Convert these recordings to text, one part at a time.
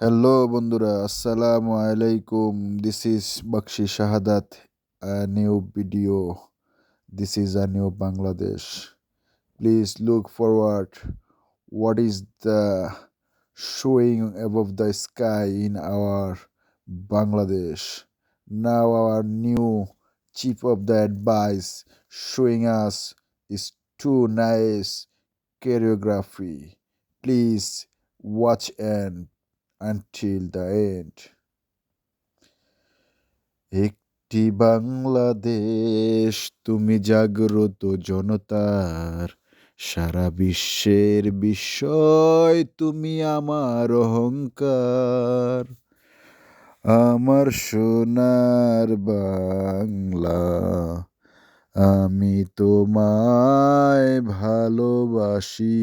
Hello বন্ধুরা আসসালামু আলাইকুম this is Bakshi Shahadat a new video this is a new bangladesh please look forward what is the showing above the sky in our bangladesh now our new chief of the advice showing us is too nice choreography please watch and until the end. একটি বাংলাদেশ, তুমি জাগ্রত জনতার, সারা বিশ্বের বিস্ময়, তুমি আমার অহংকার আমার সোনার বাংলা, আমি তোমায় ভালোবাসি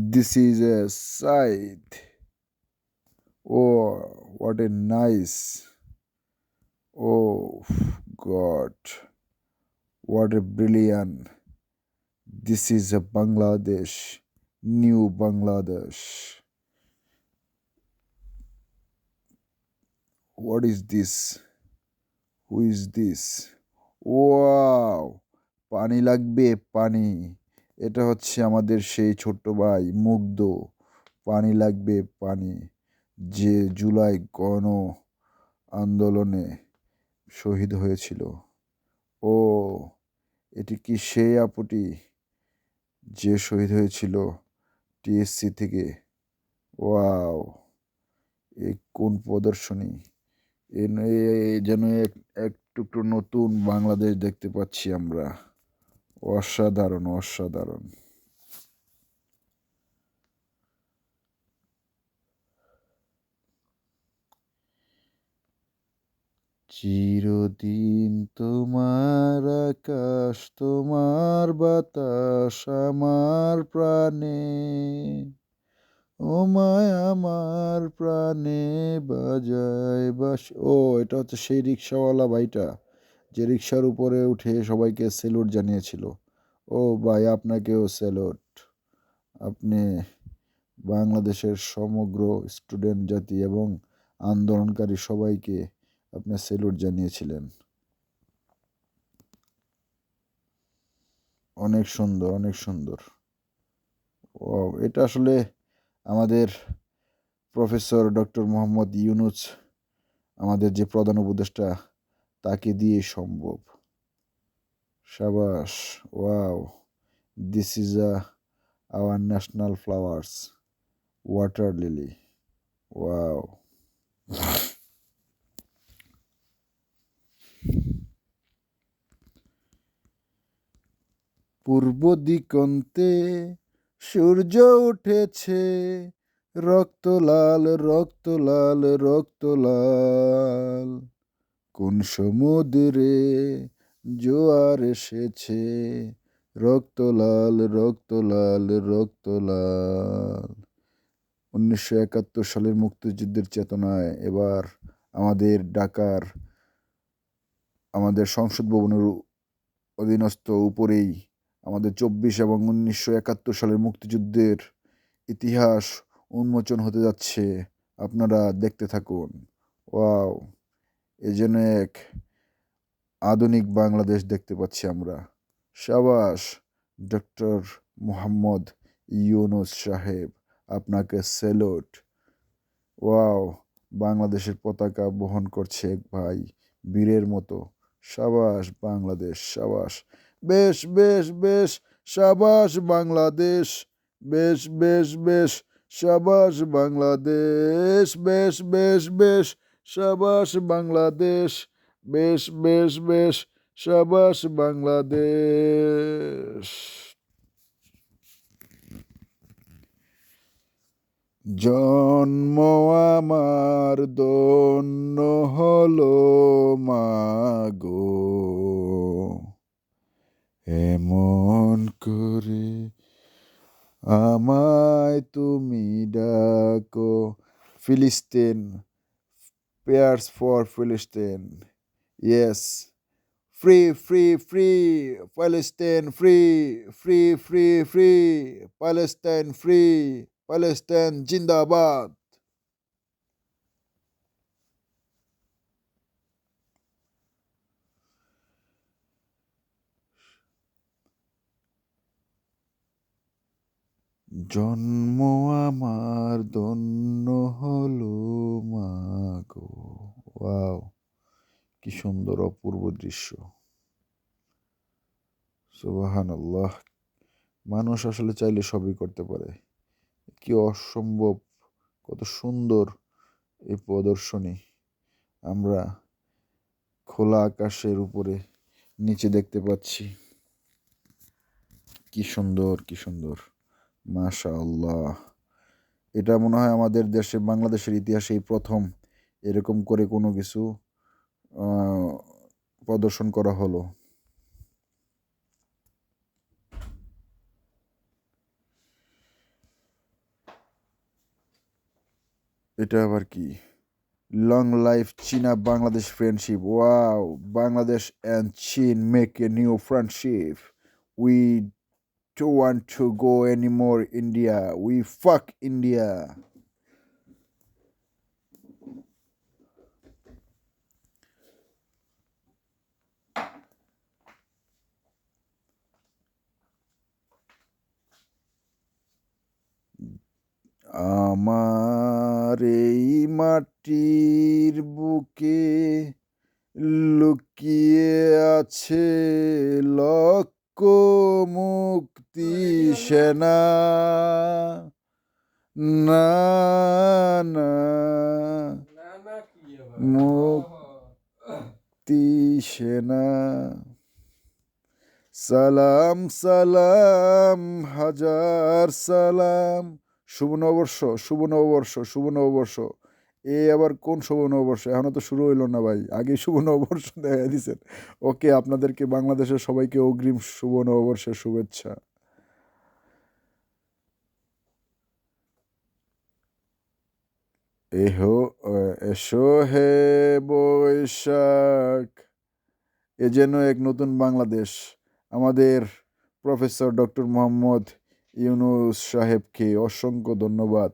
this is a sight. oh what a nice. Oh god. What a brilliant. This is a bangladesh new bangladesh. What is this? Who is this? Wow. Pani lagbe pani. এটা হচ্ছে আমাদের সেই ছোট্ট ভাই, মুগ্ধ। পানি লাগবে, পানি। যে জুলাই গণ আন্দোলনে শহীদ হয়েছিল। ও, এটি কি সেই আপুটি যে শহীদ হয়েছিল টিএসসি থেকে? ওয়াও, এ কোন প্রদর্শনী? এ যেন এক এক টুকরো নতুন বাংলাদেশ দেখতে পাচ্ছি আমরা। অসাধারণ অসাধারণ। চিরদিন তোমার আকাশ, তোমার বাতাস, আমার প্রাণে, ও মায় আমার প্রাণে বাজায় বাস। ও, এটা হচ্ছে সেই রিক্সাওয়ালা ভাইটা। যে রিক্সার উপরে উঠে সবাইকে স্যালুট জানিয়েছিল। ও ভাই, আপনাকেও স্যালুট আপনি বাংলাদেশের সমগ্র স্টুডেন্ট জাতি এবং আন্দোলনকারী সবাইকে আপনি স্যালুট জানিয়েছিলেন। অনেক সুন্দর অনেক সুন্দর। ও, এটা আসলে আমাদের প্রফেসর ডক্টর মোহাম্মদ ইউনুস, আমাদের যে প্রধান উপদেষ্টা তাকে দিয়ে সম্ভব। সাবাস, wow this is a our national flowers water lily wow. পূর্ব দিকন্তে সূর্য উঠেছে, রক্ত লাল রক্ত লাল রক্ত লাল। কোন সমুদ্রে জোয়ার এসেছে? রক্ত লাল রক্ত লাল রক্ত লাল। উনিশশো একাত্তর সালের মুক্তিযুদ্ধের চেতনায় এবার আমাদের ঢাকার, আমাদের সংসদ ভবনের অধীনস্থ উপরেই আমাদের চব্বিশ এবং উনিশশো একাত্তর সালের মুক্তিযুদ্ধের ইতিহাস উন্মোচন হতে যাচ্ছে। আপনারা দেখতে থাকুন। ওয়াও! এ যেন এক আধুনিক বাংলাদেশ দেখতে পাচ্ছি আমরা। সাবাস, ডক্টর মোহাম্মদ ইউনুস সাহেব, আপনাকে স্যালুট। ওয়াও, বাংলাদেশের পতাকা বহন করছে এক ভাই, বীরের মতো। সাবাস, বাংলাদেশ, সাবাস। বেশ বেশ বেশ, সাবাস, বাংলাদেশ। বেশ বেশ বেশ, সাবাস, বাংলাদেশ। বেশ বেশ বেশ সাবাস বাংলাদেশ, বেশ বেশ বেশ, সাবাস বাংলাদেশ। জন্ম আমার দন্য হলো মাগো। এমন করে আমায় তুমি ডাকো। ফিলিস্তিন prayers for Philistine. Yes. Free, free, free, Palestine, free, free, free, free, Palestine, free, Palestine, Jindabad. জন্ম আমার দন্য হলো মাগো ওয়াও, কি সুন্দর অপূর্ব দৃশ্য। সুবাহান আল্লাহ মানুষ আসলে চাইলে সবই করতে পারে। কি অসম্ভব, কত সুন্দর এই প্রদর্শনী। আমরা খোলা আকাশের উপরে নিচে দেখতে পাচ্ছি। কি সুন্দর কি সুন্দর। মাশা আল্লাহ এটা মনে হয় আমাদের দেশে, বাংলাদেশের ইতিহাসে এই প্রথম এরকম করে কোনো কিছু প্রদর্শন করা হলো। এটা আবার কি? লং লাইফ চীনা Bangladesh friendship wow Bangladesh and চীন make a new friendship we don't want to go anymore India. We fuck India. আমার এই মাটির বুকে লুকিয়ে আছে লক্ষ মুক্তি সেনা না না মুক্তি সেনা সালাম সালাম হাজার সালাম শুভ নববর্ষ শুভ নববর্ষ শুভ নববর্ষ। এ আবার কোন শুভ নববর্ষ? এখনও তো শুরু হইল না ভাই। আগে শুভ নববর্ষ দেখা দিয়েছেন ওকে আপনাদেরকে বাংলাদেশের সবাইকে অগ্রিম শুভ নববর্ষের শুভেচ্ছা। এহো, এসো হে বৈশাখ। এ যেন এক নতুন বাংলাদেশ। আমাদের প্রফেসর ডক্টর মোহাম্মদ ইউনুস সাহেবকে অসংখ্য ধন্যবাদ।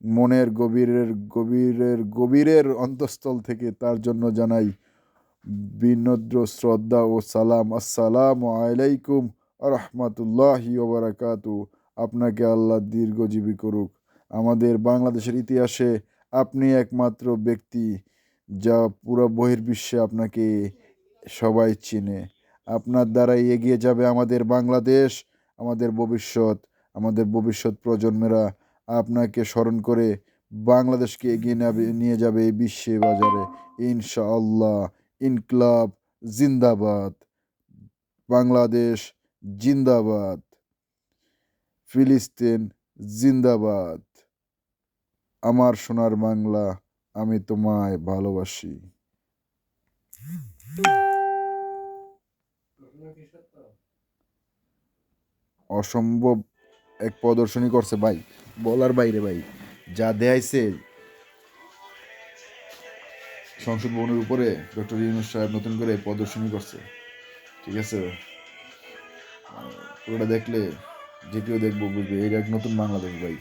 মনের গভীরের গভীরের গভীরের অন্তঃস্থল থেকে তার জন্য জানাই বিনদ্র শ্রদ্ধা ও সালাম। আসসালামু আলাইকুম রহমতুল্লাহি ওবরাকাতু আপনাকে আল্লাহ দীর্ঘজীবী করুক। আমাদের বাংলাদেশের ইতিহাসে আপনি একমাত্র ব্যক্তি যা পুরো বহির্বিশ্বে আপনাকে সবাই চিনে। আপনার দ্বারাই এগিয়ে যাবে আমাদের বাংলাদেশ, আমাদের ভবিষ্যৎ আমাদের ভবিষ্যৎ প্রজন্মেরা আপনাকে স্মরণ করে বাংলাদেশকে এগিয়ে নিয়ে যাবে এই বিশ্বে বাজারে। ইনশাআল্লাহ, ইনকলাব জিন্দাবাদ। বাংলাদেশ জিন্দাবাদ। ফিলিস্তিন জিন্দাবাদ। আমার সোনার বাংলা আমি তোমায় ভালোবাসি। অসম্ভব এক প্রদর্শনী করছে ভাই, বলার বাইরে ভাই, যা দেয়াইছে। সংসদ ভবনের উপরে ডক্টর ইউনুস সাহেব নতুন করে প্রদর্শনী করছে, ঠিক আছে? পুরোটা দেখলে যে কেউ দেখব, বুঝবে, এটা এক নতুন বাংলাদেশ ভাই।